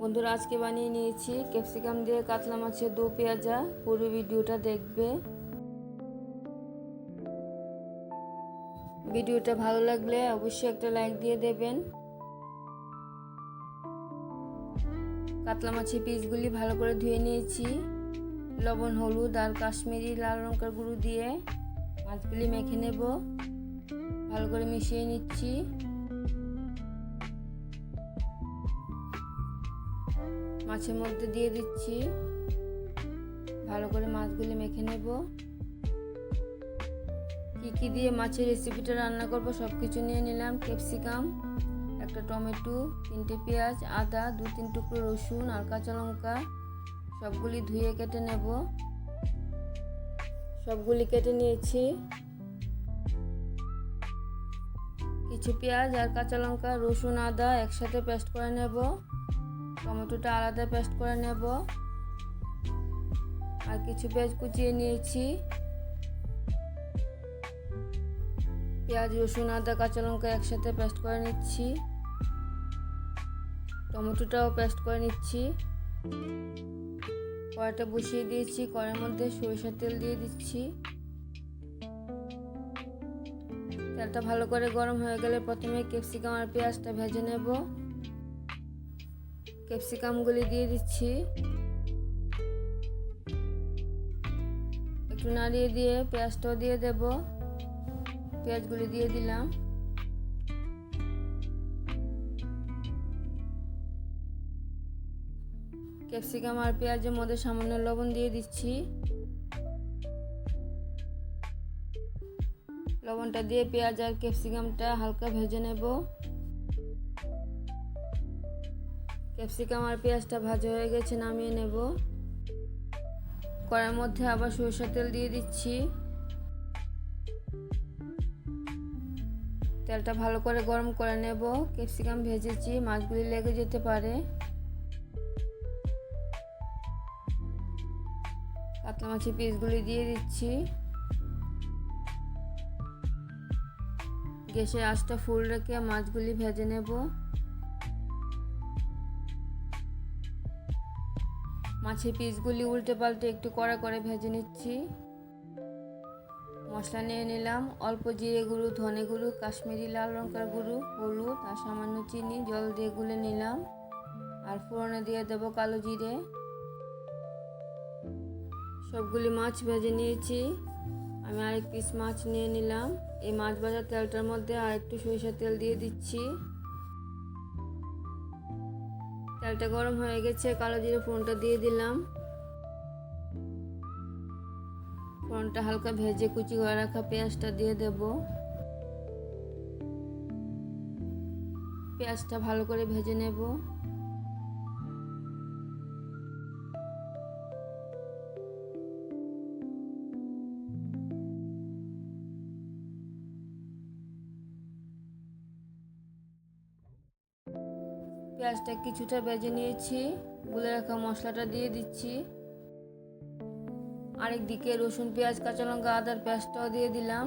বন্ধুরা, আজকে বানিয়ে নিয়েছি ক্যাপসিকাম দিয়ে কাতলা মাছের দু পেঁয়াজা। পুরো ভিডিওটা দেখবে। ভিডিওটা ভালো লাগলে অবশ্যই একটা লাইক দিয়ে দেবেন। কাতলা মাছের পিসগুলি ভালো করে ধুয়ে নিয়েছি। লবণ, হলুদ আর কাশ্মীরি লাল লঙ্কার গুঁড়ো দিয়ে মাছগুলি মেখে নেব। ভালো করে মিশিয়ে নিচ্ছি। মাছের মধ্যে দিয়ে দিচ্ছি। ভালো করে মাছগুলি মেখে নেব। কি কি দিয়ে মাছের রেসিপিটা রান্না করব সব কিছু নিয়ে নিলাম। ক্যাপসিকাম একটা টমেটো, তিনটে পেঁয়াজ, আদা দু তিন টুকরো রসুন আর কাঁচা লঙ্কা। সবগুলি ধুয়ে কেটে নেব। সবগুলি কেটে নিয়েছি। কিছু পেঁয়াজ আর কাঁচা লঙ্কা, রসুন, আদা একসাথে পেস্ট করে নেব। টমেটোটা আলাদা পেস্ট করে নেব। আর কিছু পেঁয়াজ কুচিয়ে নিয়েছি। পেঁয়াজ, রসুন, আদা, কাঁচা লঙ্কা একসাথে পেস্ট করে নিচ্ছি। টমেটোটাও পেস্ট করে নিচ্ছি। কড়াইটা বসিয়ে দিয়েছি, কড়াইয়ের মধ্যে সরিষার তেল দিয়ে দিচ্ছি। তেলটা ভালো করে গরম হয়ে গেলে প্রথমে ক্যাপসিকাম আর পেঁয়াজটা ভেজে নেব। ক্যাপসিকামগুলি দিয়ে দিচ্ছি। একটু নাড়িয়ে দিয়ে পেঁয়াজটাও দিয়ে দেব। পেঁয়াজগুলি দিয়ে দিলাম। ক্যাপসিকাম আর পেঁয়াজের মধ্যে সামান্য লবণ দিয়ে দিচ্ছি। লবণটা দিয়ে পেঁয়াজ আর ক্যাপসিকামটা হালকা ভেজে নেব। ক্যাপসিকাম আর পেঁয়াজটা ভাজা হয়ে গেছে, নামিয়ে নেব। কড়াইয়ের মধ্যে আবার সরষের তেল দিয়ে দিচ্ছি। তেলটা ভালো করে গরম করে নেব। ক্যাপসিকাম ভেজেছি, মাছগুলি লেগে যেতে পারে। কাতলা মাছের পিসগুলি দিয়ে দিচ্ছি। গ্যাসের আঁচটা ফুল রেখে মাছগুলি ভেজে নেব। মাছের পিসগুলি উল্টে পাল্টে একটু কড়া করে ভেজে নিচ্ছি। মশলা নিয়ে নিলাম অল্প জিরে গুঁড়ো, ধনে গুঁড়ো, কাশ্মীরি লাল লঙ্কার গুঁড়ো, হলুদ আর সামান্য চিনি, জল দিয়ে গুলে নিলাম। আর ফোড়নে দিয়ে দেবো কালো জিরে। সবগুলি মাছ ভেজে নিয়েছি। আমি আরেক পিস মাছ নিয়ে নিলাম। এই মাছ ভাজার তেলটার মধ্যে আর একটু সরিষার তেল দিয়ে দিচ্ছি। তেলটা গরম হয়ে গেছে, কালো জিরে ফোনটা দিয়ে দিলাম। ফোনটা হালকা ভেজে কুচি করে রাখা পেঁয়াজটা দিয়ে দেব। পেঁয়াজটা ভালো করে ভেজে নেব। পেঁয়াজটা কিছুটা বেজে নিয়েছি। গুলে রাখা মশলাটা দিয়ে দিচ্ছি। আরেক দিকে রসুন, পেঁয়াজ, কাঁচা লঙ্কা, আদার পেঁয়াজটাও দিয়ে দিলাম।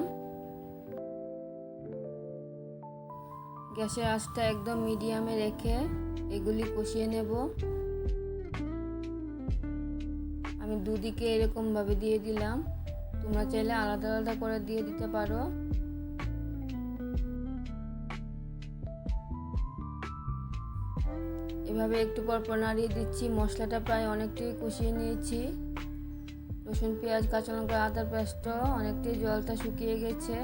গ্যাসের আঁচটা একদম মিডিয়ামে রেখে এগুলি কষিয়ে নেব। আমি দুদিকে এরকমভাবে দিয়ে দিলাম। তোমরা চাইলে আলাদা আলাদা করে দিয়ে দিতে পারো। এভাবে একটু পরপর নাড়িয়ে দিচ্ছি। মশলাটা প্রায় অনেকটাই কষিয়ে নিয়েছি। রসুন, পেঁয়াজ, কাঁচা লঙ্কা আদার পেস্টও অনেকটাই জলটা শুকিয়ে গেছে।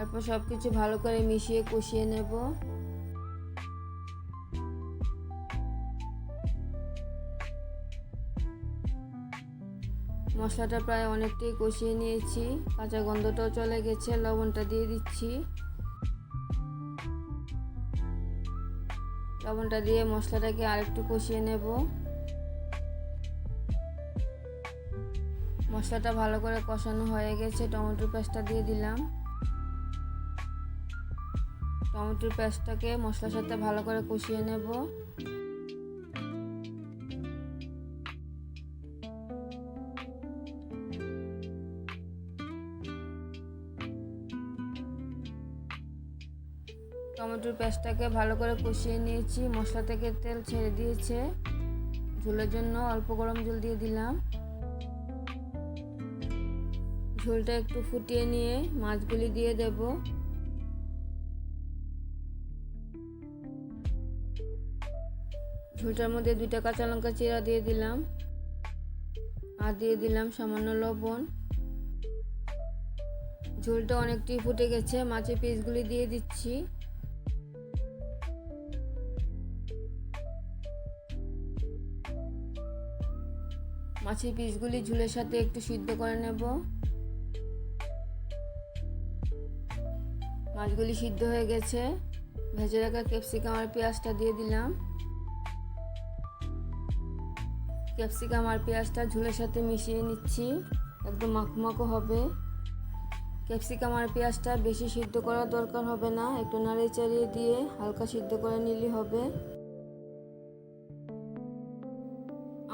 এরপর সব কিছু ভালো করে মিশিয়ে কষিয়ে নেব। মশলাটা প্রায় অনেকটাই কষিয়ে নিয়েছি। কাঁচা গন্ধটাও চলে গেছে, লবণটা দিয়ে দিচ্ছি। লবণটা দিয়ে মশলাটাকে আরেকটু কষিয়ে নেব। মশলাটা ভালো করে কষানো হয়ে গেছে, টমেটোর পেস্টটা দিয়ে দিলাম। টমেটোর পেস্টটাকে মশলার সাথে ভালো করে কষিয়ে নেব। টমেটোর পেস্টটাকে ভালো করে কষিয়ে নিয়েছি। মশলা থেকে তেল ছেড়ে দিয়েছে। ঝোলের জন্য অল্প গরম জল দিয়ে দিলাম। ঝোলটা একটু ফুটিয়ে নিয়ে মাছগুলি দিয়ে দেব। ঝোলটার মধ্যে দুইটা কাঁচা লঙ্কা চিরা দিয়ে দিলাম। আর দিয়ে দিলাম সামান্য লবণ। ঝোলটা অনেকটাই ফুটে গেছে। মাছের পিসগুলি দিয়ে দিচ্ছি। মাছের পিসগুলি ঝোলের সাথে একটু সিদ্ধ করে নেব। মাছগুলি সিদ্ধ হয়ে গেছে। ভেজে রাখা ক্যাপসিকাম আর পেঁয়াজটা দিয়ে দিলাম। ক্যাপসিকাম আর পেঁয়াজটা ঝোলের সাথে মিশিয়ে নিচ্ছি। একদম মাখমাখো হবে। ক্যাপসিকাম আর পেঁয়াজটা বেশি সিদ্ধ করার দরকার হবে না। একটু নাড়িয়ে চাড়িয়ে দিয়ে হালকা সিদ্ধ করে নিলেই হবে।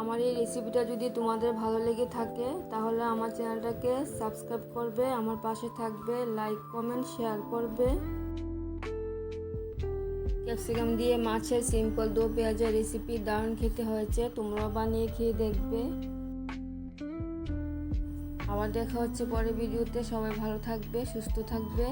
আমার এই রেসিপিটা যদি তোমাদের ভালো লেগে থাকে, তাহলে আমার চ্যানেলটাকে সাবস্ক্রাইব করবে, আমার পাশে থাকবে লাইক কমেন্ট শেয়ার করবে। ক্যাপসিকাম দিয়ে মাছের সিম্পল দো পেঁয়াজের রেসিপি দারুণ খেতে হয়েছে, তোমরাও বানিয়ে খেয়ে দেখবে। আবার দেখা হচ্ছে পরের ভিডিওতে সবাই ভালো থাকবে, সুস্থ থাকবে।